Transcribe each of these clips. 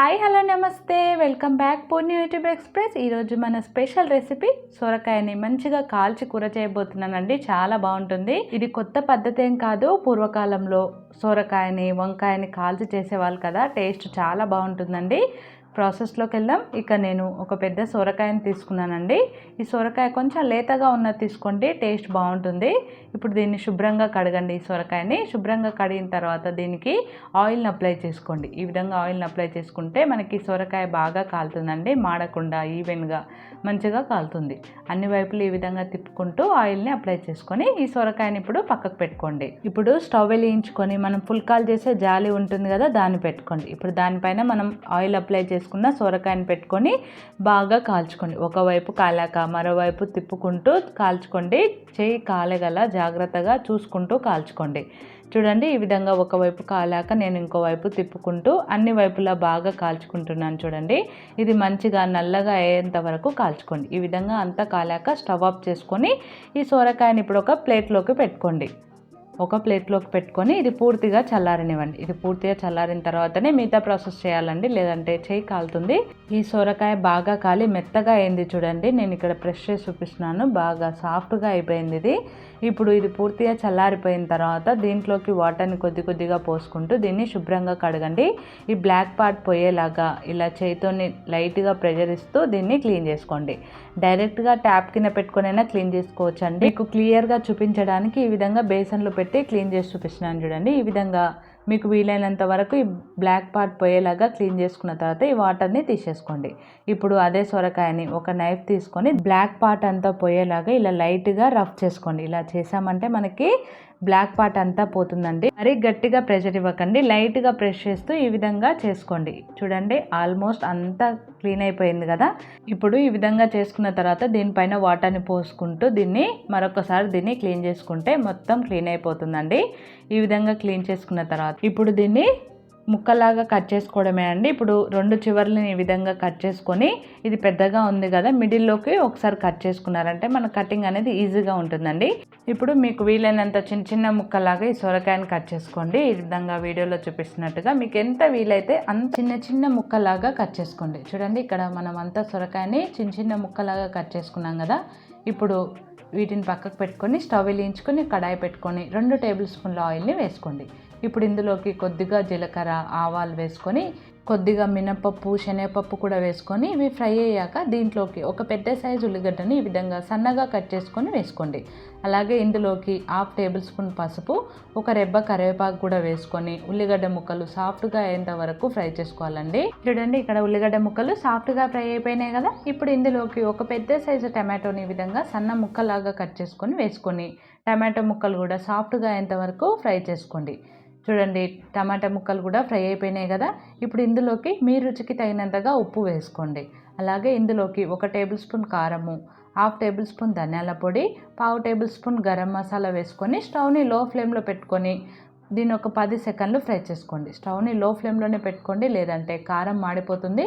Hi hello namaste. Welcome back Purni YouTube express. ఈరోజు మన special recipe సొరకాయని మంచిగా కాల్చి కూర చేయబోతున్నానండి. చాలా బాగుంటుంది. ఇది కొత్త పద్ధతి ఏం కాదు. పూర్వకాలంలో సొరకాయని వంకాయని కాల్చి చేసేవాళ్ళు కదా. టేస్ట్ చాలా బాగుంటుందండి. ప్రాసెస్లోకి వెళ్దాం. ఇక నేను ఒక పెద్ద సొరకాయని తీసుకున్నానండి. ఈ సొరకాయ కొంచెం లేతగా ఉన్నది తీసుకోండి టేస్ట్ బాగుంటుంది. ఇప్పుడు దీన్ని శుభ్రంగా కడగండి ఈ సొరకాయని. శుభ్రంగా కడిగిన తర్వాత దీనికి ఆయిల్ని అప్లై చేసుకోండి. ఈ విధంగా ఆయిల్ని అప్లై చేసుకుంటే మనకి సొరకాయ బాగా కాలుతుందండి. మాడకుండా ఈవెన్గా మంచిగా కాలుతుంది. అన్ని వైపులు ఈ విధంగా తిప్పుకుంటూ ఆయిల్ని అప్లై చేసుకొని ఈ సొరకాయని ఇప్పుడు పక్కకు పెట్టుకోండి. ఇప్పుడు స్టవ్ వెలిగించుకొని మనం ఫుల్కాల్ చేసే జాలి ఉంటుంది కదా దాన్ని పెట్టుకోండి. ఇప్పుడు దానిపైన మనం ఆయిల్ అప్లై చేసుకున్న సొరకాయని పెట్టుకొని బాగా కాల్చుకోండి. ఒకవైపు కాలాక మరోవైపు తిప్పుకుంటూ కాల్చుకోండి. చేయి కాలగల జాగ్రత్తగా చూసుకుంటూ కాల్చుకోండి. చూడండి ఈ విధంగా ఒకవైపు కాలాక నేను ఇంకోవైపు తిప్పుకుంటూ అన్ని వైపులా బాగా కాల్చుకుంటున్నాను చూడండి. ఇది మంచిగా నల్లగా అయ్యేంత వరకు కాల్చుకోండి. ఈ విధంగా అంతా కాలాక స్టవ్ ఆఫ్ చేసుకొని ఈ సొరకాయని ఇప్పుడు ఒక ప్లేట్లోకి పెట్టుకోండి. ఒక ప్లేట్లోకి పెట్టుకొని ఇది పూర్తిగా చల్లారనివ్వండి. ఇది పూర్తిగా చల్లారిన తర్వాతనే మిగతా ప్రాసెస్ చేయాలండి. లేదంటే చేయి కాలుతుంది. ఈ సొరకాయ బాగా కాలి మెత్తగా అయింది చూడండి. నేను ఇక్కడ ప్రెష్ చేసి చూపిస్తున్నాను. బాగా సాఫ్ట్గా అయిపోయింది ఇది. ఇప్పుడు ఇది పూర్తిగా చల్లారిపోయిన తర్వాత దీంట్లోకి వాటర్ని కొద్ది కొద్దిగా పోసుకుంటూ దీన్ని శుభ్రంగా కడగండి. ఈ బ్లాక్ పార్ట్ పోయేలాగా ఇలా చేతితోని లైట్గా ప్రెషర్ ఇస్తూ దీన్ని క్లీన్ చేసుకోండి. డైరెక్ట్గా ట్యాప్ కింద పెట్టుకునైనా క్లీన్ చేసుకోవచ్చు అండి మీకు క్లియర్గా చూపించడానికి ఈ విధంగా బేసన్లో పెట్టి క్లీన్ చేసి చూపిస్తున్నాను చూడండి. ఈ విధంగా మీకు వీలైనంత వరకు ఈ బ్లాక్ పార్ట్ పోయేలాగా క్లీన్ చేసుకున్న తర్వాత ఈ వాటర్ని తీసేసుకోండి. ఇప్పుడు అదే సొరకాయని ఒక నైఫ్ తీసుకొని బ్లాక్ పార్ట్ అంతా పోయేలాగా ఇలా లైట్గా రఫ్ చేసుకోండి. ఇలా చేసామంటే మనకి బ్లాక్ పార్ట్ అంతా పోతుందండి. మరీ గట్టిగా ప్రెషర్ ఇవ్వకండి. లైట్గా ప్రెష్ చేస్తూ ఈ విధంగా చేసుకోండి. చూడండి ఆల్మోస్ట్ అంతా క్లీన్ అయిపోయింది కదా. ఇప్పుడు ఈ విధంగా చేసుకున్న తర్వాత దీనిపైన వాటర్ని పోసుకుంటూ దీన్ని మరొకసారి దీన్ని క్లీన్ చేసుకుంటే మొత్తం క్లీన్ అయిపోతుందండి. ఈ విధంగా క్లీన్ చేసుకున్న తర్వాత ఇప్పుడు దీన్ని ముక్కలాగా కట్ చేసుకోవడమే అండి. ఇప్పుడు రెండు చివర్లని ఈ విధంగా కట్ చేసుకొని ఇది పెద్దగా ఉంది కదా మిడిల్లోకి ఒకసారి కట్ చేసుకున్నారంటే మన కటింగ్ అనేది ఈజీగా ఉంటుందండి. ఇప్పుడు మీకు వీలైనంత చిన్న చిన్న ముక్కలాగా ఈ సొరకాయని కట్ చేసుకోండి. ఈ విధంగా వీడియోలో చూపిస్తున్నట్టుగా మీకు ఎంత వీలైతే అంత చిన్న చిన్న ముక్కలాగా కట్ చేసుకోండి. చూడండి ఇక్కడ మనం అంతా సొరకాయని చిన్న చిన్న ముక్కలాగా కట్ చేసుకున్నాం కదా ఇప్పుడు వీటిని పక్కకు పెట్టుకొని స్టవ్ వెలిగించుకొని కడాయి పెట్టుకొని రెండు టేబుల్ స్పూన్ల ఆయిల్ని వేసుకోండి. ఇప్పుడు ఇందులోకి కొద్దిగా జీలకర్ర ఆవాలు వేసుకొని కొద్దిగా మినపప్పు శనగపప్పు కూడా వేసుకొని ఇవి ఫ్రై అయ్యాక దీంట్లోకి ఒక పెద్ద సైజు ఉల్లిగడ్డని ఈ విధంగా సన్నగా కట్ చేసుకొని వేసుకోండి. అలాగే ఇందులోకి హాఫ్ టేబుల్ స్పూన్ పసుపు ఒక రెబ్బ కరివేపాకు కూడా వేసుకొని ఉల్లిగడ్డ ముక్కలు సాఫ్ట్గా అయ్యేంత వరకు ఫ్రై చేసుకోవాలండి. చూడండి ఇక్కడ ఉల్లిగడ్డ ముక్కలు సాఫ్ట్గా ఫ్రై అయిపోయినాయి కదా? ఇప్పుడు ఇందులోకి ఒక పెద్ద సైజు టమాటోని ఈ విధంగా సన్న ముక్కలాగా కట్ చేసుకొని వేసుకొని టమాటో ముక్కలు కూడా సాఫ్ట్గా అయ్యేంత వరకు ఫ్రై చేసుకోండి. చూడండి టమాటా ముక్కలు కూడా ఫ్రై అయిపోయినాయి కదా. ఇప్పుడు ఇందులోకి మీ రుచికి తగినంతగా ఉప్పు వేసుకోండి. అలాగే ఇందులోకి ఒక టేబుల్ స్పూన్ కారము హాఫ్ టేబుల్ స్పూన్ ధనియాల పొడి పావు టేబుల్ స్పూన్ గరం మసాలా వేసుకొని స్టవ్ని లో ఫ్లేమ్లో పెట్టుకొని దీన్ని ఒక పది సెకండ్లు ఫ్రై చేసుకోండి. స్టవ్ని లో ఫ్లేమ్లోనే పెట్టుకోండి లేదంటే కారం మాడిపోతుంది.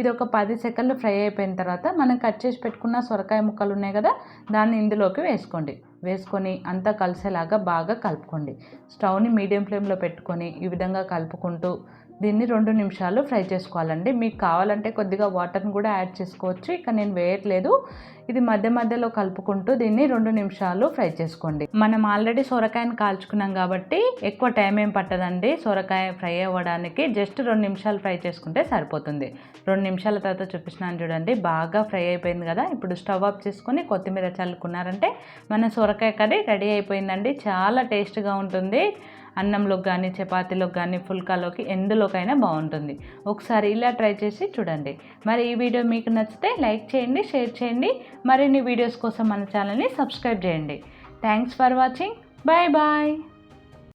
ఇది ఒక పది సెకండ్లు ఫ్రై అయిపోయిన తర్వాత మనం కట్ చేసి పెట్టుకున్న సొరకాయ ముక్కలు ఉన్నాయి కదా దాన్ని ఇందులోకి వేసుకోండి. వేసుకొని అంతా కలిసేలాగా బాగా కలుపుకోండి. స్టవ్ని మీడియం ఫ్లేమ్లో పెట్టుకొని ఈ విధంగా కలుపుకుంటూ దీన్ని రెండు నిమిషాలు ఫ్రై చేసుకోవాలండి. మీకు కావాలంటే కొద్దిగా వాటర్ని కూడా యాడ్ చేసుకోవచ్చు. ఇక నేను వేయట్లేదు. ఇది మధ్య మధ్యలో కలుపుకుంటూ దీన్ని రెండు నిమిషాలు ఫ్రై చేసుకోండి. మనం ఆల్రెడీ సొరకాయని కాల్చుకున్నాం కాబట్టి ఎక్కువ టైం ఏం పట్టదండి. సొరకాయ ఫ్రై అవ్వడానికి జస్ట్ రెండు నిమిషాలు ఫ్రై చేసుకుంటే సరిపోతుంది. రెండు నిమిషాల తర్వాత చూపిస్తున్నాను చూడండి. బాగా ఫ్రై అయిపోయింది కదా. ఇప్పుడు స్టవ్ ఆఫ్ చేసుకొని కొత్తిమీర చల్లుకున్నారంటే మన సొరకాయ కర్రీ రెడీ అయిపోయిందండి. చాలా టేస్ట్గా ఉంటుంది. అన్నంలోకి కానీ చపాతీలోకి కానీ ఫుల్కాలోకి ఎందులోకైనా బాగుంటుంది. ఒకసారి ఇలా ట్రై చేసి చూడండి. మరి ఈ వీడియో మీకు నచ్చితే లైక్ చేయండి షేర్ చేయండి. మరిన్ని వీడియోస్ కోసం మన ఛానల్ని సబ్స్క్రైబ్ చేయండి. Thanks for watching bye bye